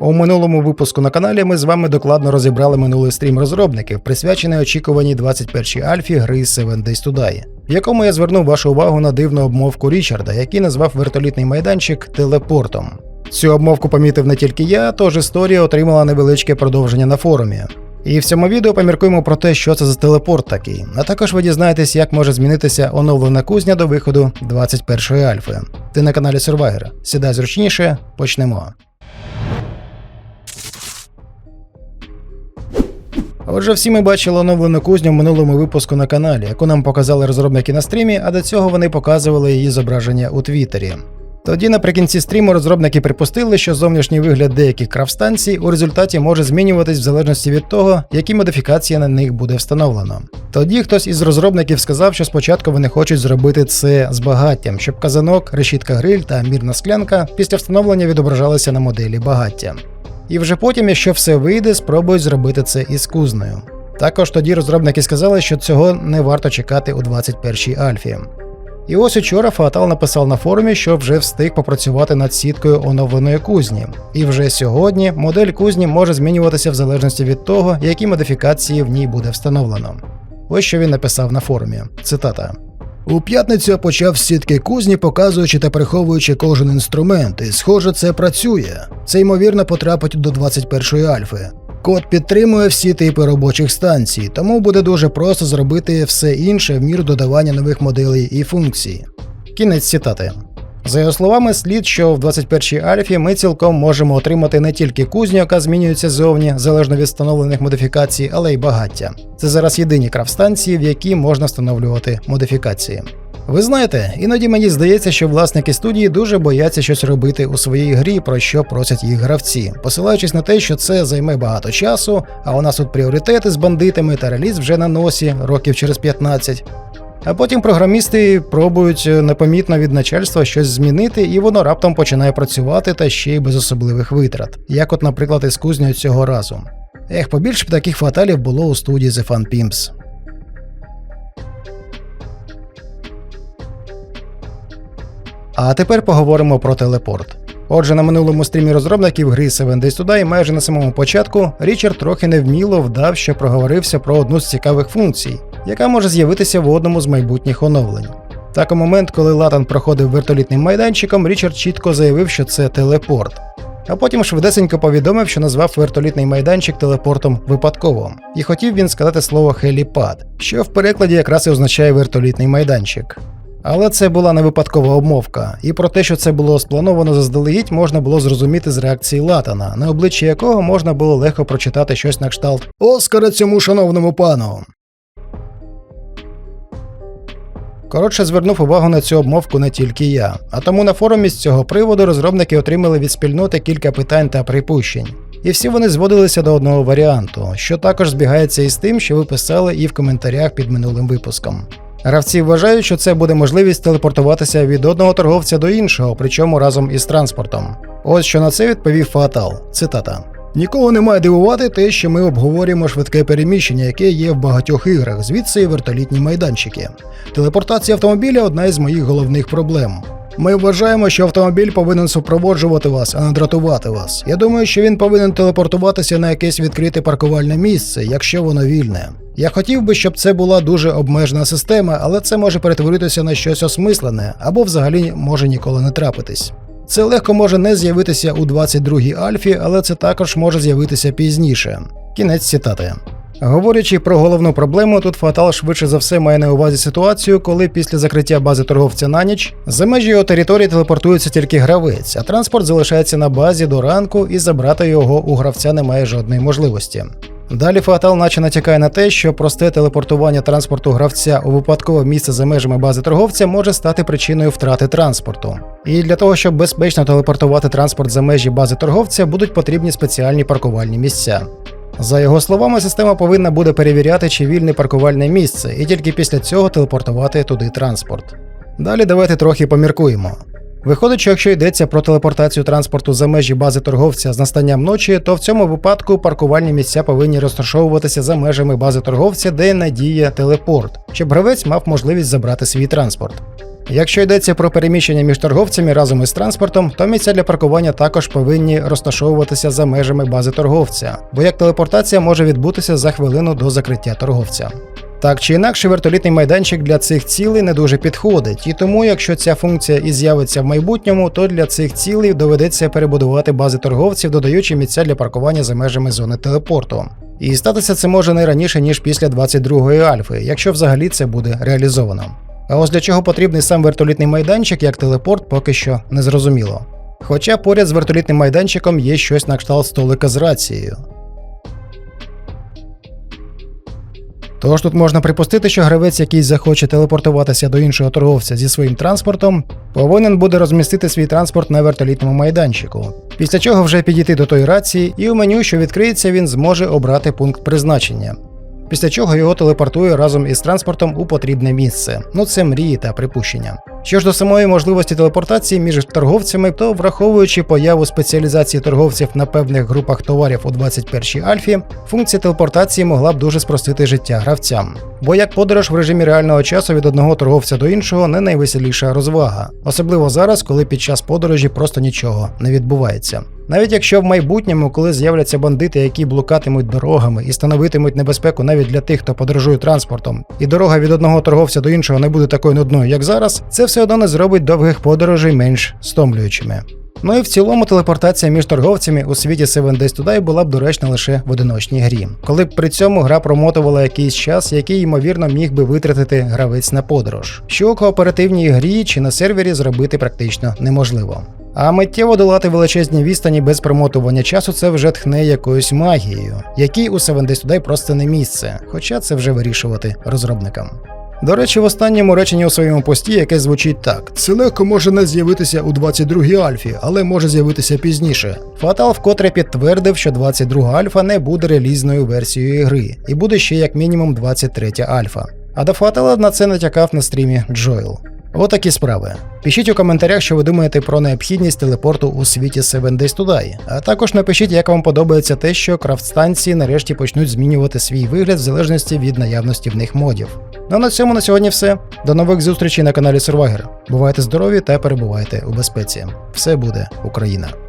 У минулому випуску на каналі ми з вами докладно розібрали минулий стрім розробників, присвячений очікуваній 21-й альфі гри Seven Days to Die, в якому я звернув вашу увагу на дивну обмовку Річарда, який назвав вертолітний майданчик телепортом. Цю обмовку помітив не тільки я, тож історія отримала невеличке продовження на форумі. І в цьому відео поміркуємо про те, що це за телепорт такий, а також ви дізнаєтесь, як може змінитися оновлена кузня до виходу 21-ї альфи. Ти на каналі Survivor. Сідай зручніше, почнемо. Отже, всі ми бачили оновлену кузню в минулому випуску на каналі, яку нам показали розробники на стрімі, а до цього вони показували її зображення у Твіттері. Тоді наприкінці стріму розробники припустили, що зовнішній вигляд деяких крафтстанцій у результаті може змінюватись в залежності від того, які модифікації на них буде встановлено. Тоді хтось із розробників сказав, що спочатку вони хочуть зробити це з багаттям, щоб казанок, решітка гриль та мірна склянка після встановлення відображалися на моделі багаття. І вже потім, якщо все вийде, спробують зробити це із кузнею. Також тоді розробники сказали, що цього не варто чекати у 21-й альфі. І ось учора Фатал написав на форумі, що вже встиг попрацювати над сіткою оновленої кузні. І вже сьогодні модель кузні може змінюватися в залежності від того, які модифікації в ній буде встановлено. Ось що він написав на форумі. Цитата. У п'ятницю почав сітки кузні, показуючи та приховуючи кожен інструмент, і схоже, це працює. Це ймовірно потрапить до 21-ї альфи. Код підтримує всі типи робочих станцій, тому буде дуже просто зробити все інше в міру додавання нових моделей і функцій. Кінець цитати. За його словами, слід, що в 21-й альфі ми цілком можемо отримати не тільки кузню, яка змінюється ззовні, залежно від встановлених модифікацій, але й багаття. Це зараз єдині крафтстанції, в які можна встановлювати модифікації. Ви знаєте, іноді мені здається, що власники студії дуже бояться щось робити у своїй грі, про що просять їх гравці, посилаючись на те, що це займе багато часу, а у нас тут пріоритети з бандитами та реліз вже на носі років через 15. А потім програмісти пробують непомітно від начальства щось змінити, і воно раптом починає працювати та ще й без особливих витрат, як от, наприклад, із кузнею цього разу. Ех, побільше б таких фаталів було у студії The Fun Pimps. А тепер поговоримо про телепорт. Отже, на минулому стрімі розробників гри Seven Days to Die майже на самому початку Річард трохи невміло вдав, що проговорився про одну з цікавих функцій, яка може з'явитися в одному з майбутніх оновлень. Так у момент, коли Латан проходив вертолітним майданчиком, Річард чітко заявив, що це телепорт. А потім швидесенько повідомив, що назвав вертолітний майданчик телепортом випадково, і хотів він сказати слово хеліпад, що в перекладі якраз і означає вертолітний майданчик. Але це була не випадкова обмовка, і про те, що це було сплановано заздалегідь, можна було зрозуміти з реакції Латана, на обличчі якого можна було легко прочитати щось на кшталт Оскара цьому шановному пану. Коротше, звернув увагу на цю обмовку не тільки я, а тому на форумі з цього приводу розробники отримали від спільноти кілька питань та припущень. І всі вони зводилися до одного варіанту, що також збігається із тим, що ви писали і в коментарях під минулим випуском. Гравці вважають, що це буде можливість телепортуватися від одного торговця до іншого, причому разом із транспортом. Ось що на це відповів Фатал. Цитата. Нікого не має дивувати те, що ми обговорюємо швидке переміщення, яке є в багатьох іграх, звідси і вертолітні майданчики. Телепортація автомобіля одна із моїх головних проблем. Ми вважаємо, що автомобіль повинен супроводжувати вас, а не дратувати вас. Я думаю, що він повинен телепортуватися на якесь відкрите паркувальне місце, якщо воно вільне. Я хотів би, щоб це була дуже обмежена система, але це може перетворитися на щось осмислене або взагалі може ніколи не трапитись. Це легко може не з'явитися у 22-й альфі, але це також може з'явитися пізніше. Кінець цитати. Говорячи про головну проблему, тут Фатал швидше за все має на увазі ситуацію, коли після закриття бази торговця на ніч за межі його території телепортується тільки гравець, а транспорт залишається на базі до ранку і забрати його у гравця немає жодної можливості. Далі Фатал наче натякає на те, що просте телепортування транспорту гравця у випадкове місце за межами бази торговця може стати причиною втрати транспорту. І для того, щоб безпечно телепортувати транспорт за межі бази торговця, будуть потрібні спеціальні паркувальні місця. За його словами, система повинна буде перевіряти, чи вільне паркувальне місце, і тільки після цього телепортувати туди транспорт. Далі давайте трохи поміркуємо. Виходить, що якщо йдеться про телепортацію транспорту за межі бази торговця з настанням ночі, то в цьому випадку паркувальні місця повинні розташовуватися за межами бази торговця, де надіє телепорт, щоб гравець мав можливість забрати свій транспорт. Якщо йдеться про переміщення між торговцями разом із транспортом, то місця для паркування також повинні розташовуватися за межами бази торговця, бо як телепортація може відбутися за хвилину до закриття торговця. Так чи інакше, вертолітний майданчик для цих цілей не дуже підходить, і тому, якщо ця функція і з'явиться в майбутньому, то для цих цілей доведеться перебудувати бази торговців, додаючи місця для паркування за межами зони телепорту. І статися це може не раніше, ніж після 22-ї альфи, якщо взагалі це буде реалізовано. А ось для чого потрібний сам вертолітний майданчик як телепорт, поки що не зрозуміло. Хоча поряд з вертолітним майданчиком є щось на кшталт столика з рацією. Тож тут можна припустити, що гравець, який захоче телепортуватися до іншого торговця зі своїм транспортом, повинен буде розмістити свій транспорт на вертолітному майданчику. Після чого вже підійти до тої рації, і у меню, що відкриється, він зможе обрати пункт призначення. Після чого його телепортує разом із транспортом у потрібне місце. Ну це мрії та припущення. Що ж до самої можливості телепортації між торговцями, то враховуючи появу спеціалізації торговців на певних групах товарів у 21-й альфі, функція телепортації могла б дуже спростити життя гравцям. Бо як подорож в режимі реального часу від одного торговця до іншого не найвеселіша розвага, особливо зараз, коли під час подорожі просто нічого не відбувається. Навіть якщо в майбутньому, коли з'являться бандити, які блукатимуть дорогами і становитимуть небезпеку навіть для тих, хто подорожує транспортом, і дорога від одного торговця до іншого не буде такою нудною, як зараз, це все одно не зробить довгих подорожей менш стомлюючими. Ну і в цілому телепортація між торговцями у світі Seven Days to Die була б доречна лише в одиночній грі, коли б при цьому гра промотувала якийсь час, який ймовірно міг би витратити гравець на подорож, що у кооперативній грі чи на сервері зробити практично неможливо. А миттєво долати величезні відстані без промотування часу це вже тхне якоюсь магією, якій у Seven Days to Die просто не місце, хоча це вже вирішувати розробникам. До речі, в останньому реченні у своєму пості, яке звучить так: це легко може не з'явитися у 22-й альфі, але може з'явитися пізніше. Фатал вкотре підтвердив, що 22 альфа не буде релізною версією гри, і буде ще як мінімум 23 альфа. А до Фатала на це натякав на стрімі Джоел. Отакі справи. Пишіть у коментарях, що ви думаєте про необхідність телепорту у світі Seven Days to Die. А також напишіть, як вам подобається те, що крафт-станції нарешті почнуть змінювати свій вигляд в залежності від наявності в них модів. Ну а на цьому на сьогодні все. До нових зустрічей на каналі Survivor. Бувайте здорові та перебувайте у безпеці. Все буде Україна!